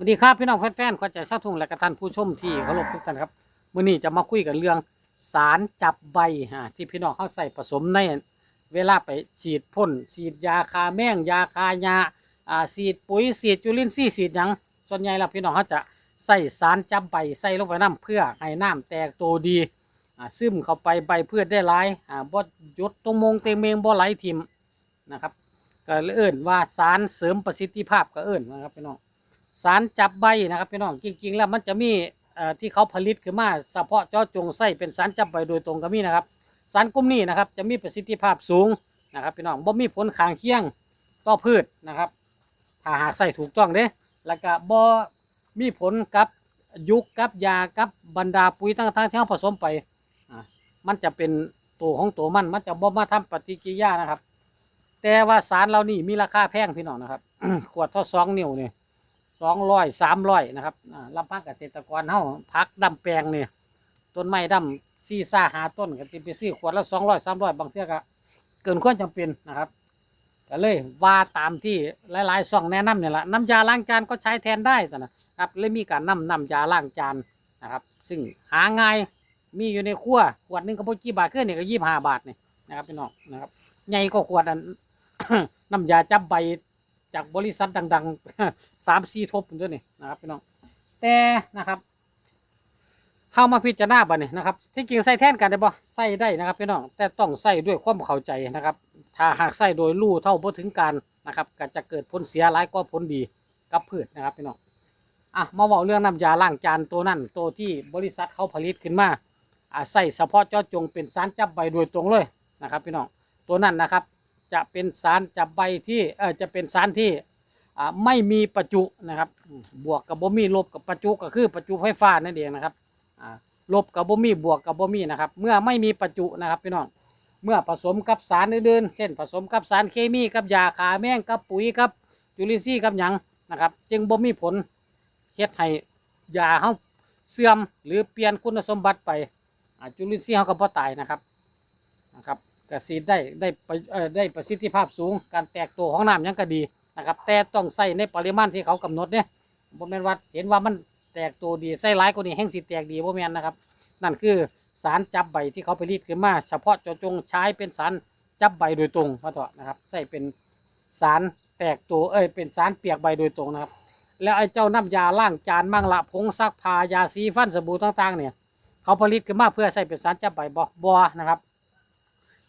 สวัสดีครับพี่น้องแฟนๆขวัญใจชาวทุ่งและกระท่านผู้ชมที่เคารพทุกท่านครับมื้อนี้จะมาคุยกันเรื่องสารจับใบฮะที่พี่น้องเขาใส่ผสมในเวลาไปฉีดพ่นฉีดยาคาแมงยาคายาอ่าฉีดปุ๋ยฉีดจุลินทรีย์ฉีดหยังส่วนใหญ่แล้วพี่น้องเขาจะใส่สารจับใบใส่ลงไปน้ำเพื่อให้น้ำแตกตัวดีอ่าซึมเข้าไปใบพืชได้หลายอ่าบ่หยดตรงมงเตงเมงบ่ไหลทิมนะครับก็เลยเอิ่นว่าสารเสริมประสิทธิภาพก็เอิ่นนะครับพี่น้อง สารจับใบนะครับพี่น้องจริงๆ แล้วมันจะมีที่เขาผลิตขึ้นมาเฉพาะเจาะจงใส่เป็นสารจับใบโดยตรงก็มีนะครับ สารกลุ่มนี้นะครับจะมีประสิทธิภาพสูงนะครับพี่น้องบ่มีผลข้างเคียงต่อพืชนะครับถ้าหากใส่ถูกต้องเด้แล้วก็บ่มีผลกับยุกกับยากับบรรดาปุ๋ยต่างๆที่เราผสมไปมันจะเป็นตัวของตัวมันมันจะบ่มาทำปฏิกิริยานะครับ แต่ว่าสารเหล่านี้มีราคาแพงพี่น้องนะครับ ขวดท่าสองนิ้วเนี่ สองร้อยสามร้อยนะครับลำพังเกษตรกรเฮาพักดำแปลงเนี่ยต้นไม้ดำซีซ่าหาต้นก็จะไปซื้อขวดละสองร้อยสามร้อยบางเทีก็เกินควรจำเป็นนะครับก็เลยว่าตามที่หลายๆช่องแนะนำเนี่ยแหละน้ำยาล้างจานก็ใช้แทนได้สนะครับเลยมีการนำน้ำยาล้างจานนะครับ ซึ่งหาง่ายมีอยู่ในครัวขวดหนึงก็พกี่บาทขึ้นเนี่ยก็ยี่สิบห้าบาทนี่นะครับพี่น้องนะครับใหญ่ก็ขวดนน้ำยาจับใบ จากบริษัทดังๆสามสี่ทบด้วยนี่นะครับพี่น้องแต่นะครับเข้ามาพิจารณาบัดนี่ยนะครับที่จริงใส่แท่นกันได้บ่ใส่ได้นะครับพี่น้องแต่ต้องใส่ด้วยความเข้าใจนะครับ ถ้าหากใส่โดยรู้เท่าบ่ถึงการนะครับก็จะเกิดผลเสียหลายกว่าผลดีกับพืชนะครับพี่น้องอะมาเว้าเรื่องน้ำยาล้างจานตัวนั้นตัวที่บริษัทเขาผลิตขึ้นมาอ่าใส่เฉพาะเจาจงเป็นสารจับใบโดยตรงเลยนะครับพี่น้องตัวนั้นนะครับ จะเป็นสารจับใบที่เออจะเป็นสารที่ไม่มีประจุนะครับ บวกกับบ่มีลบกับประจุก็คือประจุไฟฟ้านั่นเองนะครับลบกับบ่มีบวกกับบ่มีนะครับ เมื่อไม่มีประจุนะครับพี่น้องเมื่อผสมกับสารอื่นๆเช่นผสมกับสารเคมีกับยาฆ่าแมงกับปุ๋ยกับจุลินทรีย์กับหยังนะครับ จึงบ่มีผลเฮ็ดให้ยาเฮาเสื่อมหรือเปลี่ยนคุณสมบัติไปจุลินทรีย์เฮาก็บ่ตายนะครับนะครับ กสีได้ได้ได้ประสิทธิภาพสูง การแตกตัวของน้ำยังก็ดีนะครับ แต่ต้องใส่ในปริมาณที่เขากำหนดเนี่ยบ่แม่นว่าเห็นว่ามันแตกตัวดีใส่หลายกว่านี้แห้งสิแตกดีบ่แม่นนะครับ นั่นคือสารจับใบที่เขาผลิตขึ้นมาเฉพาะเจาะจงใช้เป็นสารจับใบโดยตรงพราะต่อะนะครับ ใส่เป็นสารแตกตัวเอ้ยเป็นสารเปียกใบโดยตรงนะครับ แล้วไอ้เจ้าน้ำยาล้างจานมั่งละผงซักผ้ายาสีฟันสบู่ต่างๆเนี่ยเขาผลิตขึ้นมาเพื่อใส่เป็นสารจับใบบ่บ่นะครับ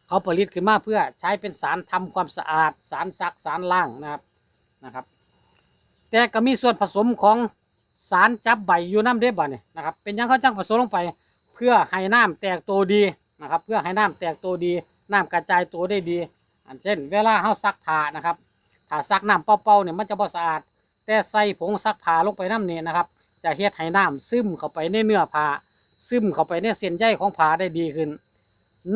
เขาผลิตขึ้นมาเพื่อใช้เป็นสารทำความสะอาด สารซักสารล้างนะครับนะครับ แต่ก็มีส่วนผสมของสารจับใบอยู่น้ำเด้บ่เนี่ยนะครับ เป็นยังเขาจังผสมลงไป เพื่อให้น้ำแตกตัวดีนะครับ เพื่อให้น้ำแตกตัวดี น้ำกระจายตัวได้ดี อันเช่น เวลาเขาซักผ้านะครับถ้าซักน้ำเป่าๆเนี่ยมันจะบ่สะอาด แต่ใส่ผงซักผ้าลงไปน้ำเนี่นะครับ จะเฮ็ดให้น้ำซึมเข้าไปในเนื้อผ้าซึมเข้าไปในเส้นใยของผ้าได้ดีขึ้น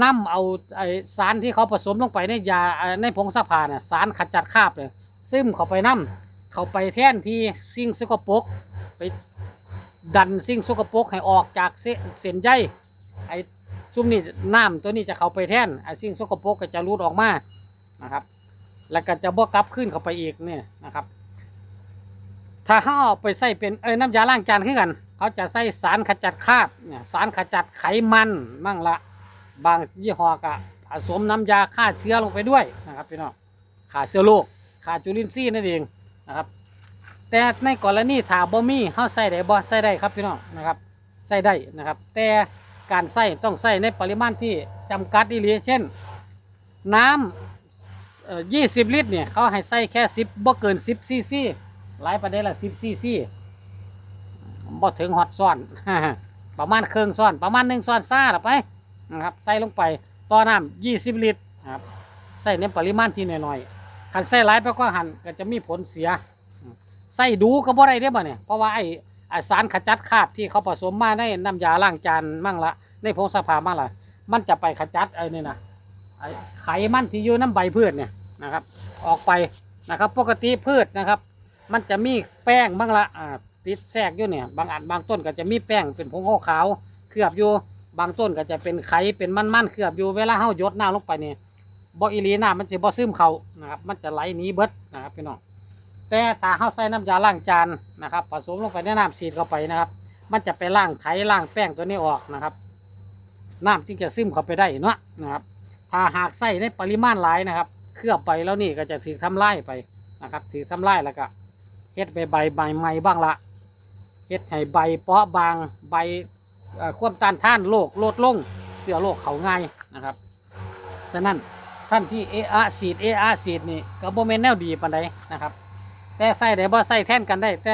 นำเอาไอสารที่เขาผสมลงไปในยาในผงซักผ้าเนี่ยสารขจัดคราบเนี่ยซึมเข้าไปน้ำเข้าไปแทนที่สิ่งสกปรกไปดันสิ่งสกปรกให้ออกจากเสเส้นใยไอ้ซุ่มนี่น้ำตัวนี้จะเข้าไปแทนไอ้สิ่งสกปรกก็จะรูดออกมานะครับ แล้วก็จะบ่กลับขึ้นเข้าไปอีกเนี่ยนะครับ ถ้าเขาเอาไปใส่เป็นเอ้ยน้ำยาล้างจานขึ้นกัน เขาจะใส่สารขจัดคราบเนี่ยสารขจัดไขมันมั่งละ บางยี่ห้อก็ผสมน้ำยาฆ่าเชื้อลงไปด้วยนะครับพี่น้องฆ่าเชื้อโรคขาจุลินทรีย์นั่นเองนะครับ แต่ในกรณีถ้าบ่มีเฮาใส่ได้บ่ใส่ได้ครับพี่น้องนะครับใส่ได้นะครับ แต่การใส่ต้องใส่ในปริมาณที่จำกัดอีหลีเช่น น้ำเอ่อ20ลิตรเนี่ยเขาให้ใส่แค่10บ่เกิน10ซีซีหลายประเด็นละ10ซีซีบ่ถึงฮอตซ้อน ประมาณครึ่งซ้อน ประมาณ1ซ้อนซ่าละไป นะครับใส่ลงไปต่อน้ำ20ลิตรนะครับใส่ในปริมาณที่น้อยๆขันใส่หลายไปก็หันก็จะมีผลเสียใส่ดูก็บ่ได้เด้บ่เนี่ยเพราะว่าไอ้ไอสารขจัดคราบที่เขาผสมมาในน้ำยาล้างจานมั่งละในผงซักผ้ามั่งละมันจะไปขจัดไอ้นี่นะไอไขมันที่อยู่น้ำใบพืชเนี่ยนะครับออกไปนะครับปกติพืชนะครับ มันจะมีแป้งบ้างละติดแทรกอยู่เนี่ยบางอันบางต้นก็จะมีแป้งเป็นผงขาวเคลือบอยู่ บางต้นก็จะเป็นไข่เป็นมันๆเคลือบอยู่เวลาเฮายดน้ำลงไปเนี่ยบ่อีหลีน้ำมันสิบ่ซึมเขานะครับ มันจะไหลหนีเบิดนะครับพี่น้องแต่ถ้าเฮาใส่น้ำยาล้างจานนะครับผสมลงไปในน้ำฉีดเข้าไปนะครับ มันจะไปล้างไถล้างแป้งตัวนี้ออกนะครับน้ำที่จะซึมเข้าไปได้เนาะนะครับ ถ้าหากใส่ในปริมาณหลายนะครับ เคลือบไปแล้วนี่ก็จะถือทำลายไปนะครับ ถือทำลายแล้วก็เฮ็ดใบใบใบใหม่บ้างละเฮ็ดให้ใบเปาะบางใบ ความต้านทานโรคลดลงเสือโรคเขาง่ายนะครับฉะนั้นท่านที่เออาสีดเออาสีดนี่ก็บ่แม่นแนวดีปานใดนะครับ แต่ใส่ได้บ่ใส่แทนกันได้ แต่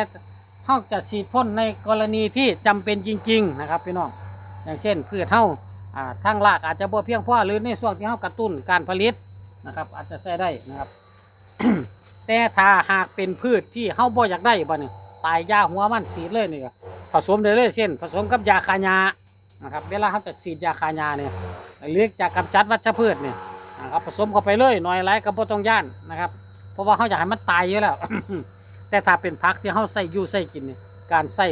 เฮาจะฉีดพ่นในกรณีที่จำเป็นจริง ๆ นะครับพี่น้องอย่างเช่นพืชเฮาอ่าทางรากอาจจะบ่เพียงพอหรือในช่วงที่เฮากระตุ้นการผลิตนะครับ อาจจะใส่ได้นะครับ แต่ถ้าหากเป็นพืชที่เฮาบ่อยากได้บ่เนี่ยตายยาหัวมันสีดเลยนี่ก็ ผสมได้เลยเช่น ผสมกับยาคายานะครับเวลาเฮาจะฉีดยาคายาเนี่ยหรือกจะกกำจัดวัชพืชเนี่ยนะครับผสมเข้าไปเลยหน่อยหลายก็บ่ต้องย่านนะครับเพราะว่าเขาอยากให้มันตายเยอะแล้ว แต่ถ้าเป็นพักที่เขาใส่ยู่ใส่กินนี่การใส่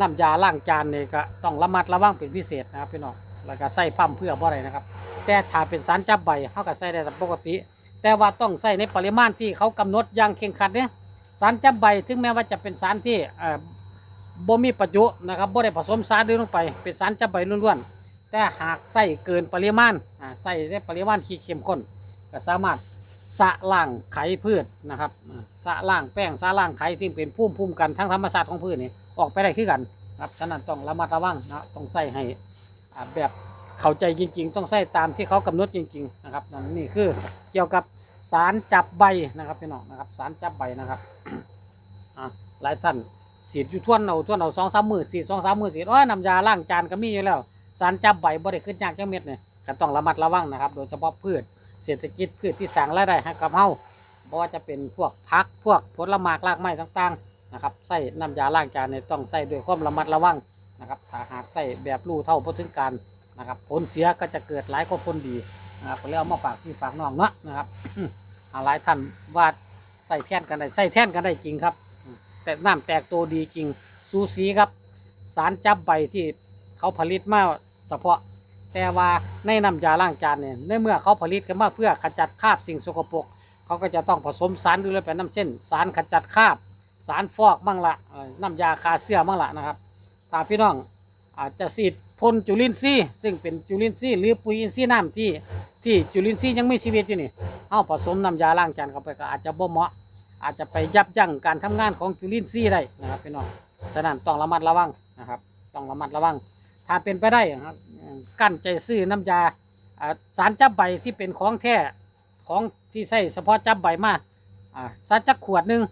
น้ำยาล้างจานเนี่ยก็ต้องระมัดระวังเป็นพิเศษนะครับพี่น้องแล้วก็ใส่ปั๊มเพื่อบ่อะไรนะครับ แต่ถ้าเป็นสารจับใบเขาก็ใส่ได้ตามปกติ แต่ว่าต้องใส่ในปริมาณที่เขากำหนดอย่างเคร่งครัดเนี่ยสารจับใบถึงแม้ว่าจะเป็นสารที่ บ่มีประจุนะครับบ่ได้ผสมสารอื่นลงไปเป็นสารจับใบล้วนๆแต่หากใส่เกินปริมาณอ่าใส่ในปริมาณที่เข้มข้นก็สามารถสะล่างไขพืชนะครับสะล่างแป้งสะล่างไขที่เป็นพุ่มพุ่มกันทั้งธรรมชาติของพืชนี่ออกไปได้คือกันครับฉะนั้นต้องระมัดระวังนะต้องใส่ให้แบบเข้าใจจริง ๆ ต้องใส่ตามที่เขากำหนดจริง ๆ นะครับน,น,นี่คือเกี่ยวกับสารจับใบนะครับพี่น้องนะครับ สารจับใบนะครับหลายท่าน สีดอยู่ทวนเอาทวนเอาสองสามมือสีดสองสามมือสีดโอ้ยน้ำยาล้างจานก็มีอยู่แล้ว สารจับใบบ่ได้ขึ้นยากจังเม็ดเนี่ยก็ต้องระมัดระวังนะครับ โดยเฉพาะพืชเศรษฐกิจพืชที่สร้างรายได้ให้กับเฮาบ่ว่าจะเป็นพวกผักพวกผลไม้รากไม้ต่างๆนะครับใส่น้ำยาล้างจานเนี่ยต้องใส่ด้วยความระมัดระวังนะครับถ้าหากใส่แบบรู้เท่าบ่ถึงการนะครับผลเสียก็จะเกิดหลายกว่าผลดีนะครับก็เลยเอามาฝากพี่ฝากน้องเนาะนะครับอ่าหลายท่านว่าใส่แท่นกันได้ใส่แท่นกันได้จริงครับ แต่น้ำแตกตัวดีจริงสูสีครับ สารจับใบที่เขาผลิตมาเฉพาะ แต่ว่าในน้ำยาล้างจานเนี่ยในเมื่อเขาผลิตกันมาเพื่อขจัดคราบสิ่งสกปรกเขาก็จะต้องผสมสารด้วยไปน้ำเช่น สารขจัดคราบ สารฟอกมั่งละน้ำยาคาเสื้อมั่งละนะครับถ้าพี่น้องอาจจะสีดพ่นจุลินทรีย์ซึ่งเป็นจุลินทรีย์หรือปุ๋ยอินทรีย์น้ำที่ที่จุลินทรีย์ยังไมีชีวิตอยู่นี่เอาผสมน้ำยาล้างจานเข้าไปก็อาจจะบ่เหมาะ อาจจะไปยับยั้งการทำงานของจุลินทรีย์ได้นะครับพี่น้องฉะนั้นต้องระมัดระวังนะครับต้องระมัดระวัง ถ้าเป็นไปได้นะครับกั้นใจซื้อน้ำยาอ่าสารจับใบที่เป็นของแท้ของที่ใส่เฉพาะจับใบมาอ่าสักจักขวดหนึ่ง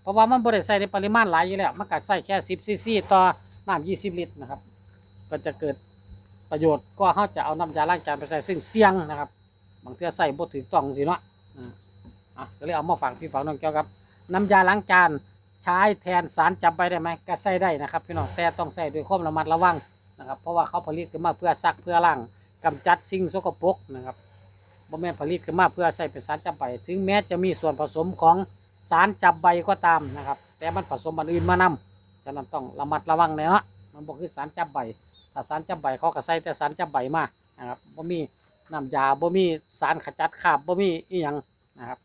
เพราะว่ามันบริใส่ในปริมาณหลายอยู่แล้วมันก็ใส่แค่10ซีซีต่อน้ำ20 ลิตรนะครับ ก็จะเกิดประโยชน์ก็เขาจะเอาน้ำยาล้างจานไปใส่ซึ่งเสี่ยงนะครับ บางเทื่อใส่บ่ถูกต้องสิเนาะ อ่าอะก็เลยเอามาฝากพี่ฝากน้องเกี่ยวกับ น้ำยาล้างจานใช้แทนสารจับใบได้ไหมก็ใส่ได้นะครับพี่น้องแต่ต้องใส่ด้วยความระมัดระวังนะครับ เพราะว่าเขาผลิตขึ้นมาเพื่อซักเพื่อล้างกำจัดสิ่งสกปรกนะครับบ่แม่นผลิตขึ้นมาเพื่อใส่เป็นสารจับใบถึงแม้จะมีส่วนผสมของสารจับใบก็ตามนะครับ แต่มันผสมอันอื่นมานำฉะนั้นต้องระมัดระวังเลยเนาะมันบอกคือสารจับใบถ้าสารจับใบเขาก็ใส่แต่สารจับใบมานะครับบ่มีน้ำยาบ่มีสารขจัดคราบบ่มีอีหยังนะครับ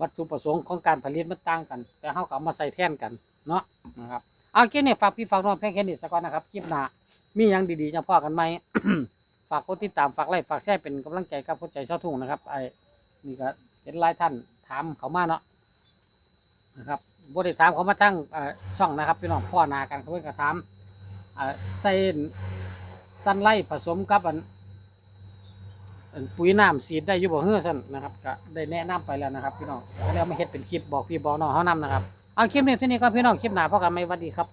วัตถุประสงค์ของการผลิตมันต่างกัน แต่เขาก็เอามาใส่แทนกันเนาะนะครับเอาคลิปนี้ฝากพี่ฝากน้องเพียงแค่นี้สักก่อนนะครับคลิปหน้ามีหยังดีๆจะพ่อกันไหมฝากกดติดตามฝากไลค์ฝากแชร์เป็นกำลังใจกับผู้ใจเช่าทุ่งนะครับไอ้นี่ก็เห็นหลายท่านถามเขามาเนาะนะครับบริถามเขามาทั้งช่องนะครับพี่น้องพ่อนากันเขาเพิ่งกระถามเอ่อใส่สันไล่ผสมกับอันอัน ปุ๋ยน้ำสีดได้อยู่บ่เฮือสั่นนะครับก็ได้แนะนำไปแล้วนะครับพี่น้องแล้วมาเฮ็ดเป็นคลิปบอกพี่บอกน้องเขานำนะครับเอาคลิปนี้ที่นี่ก็พี่น้องคลิปหน้าพอกันไหมสวัสดีครับ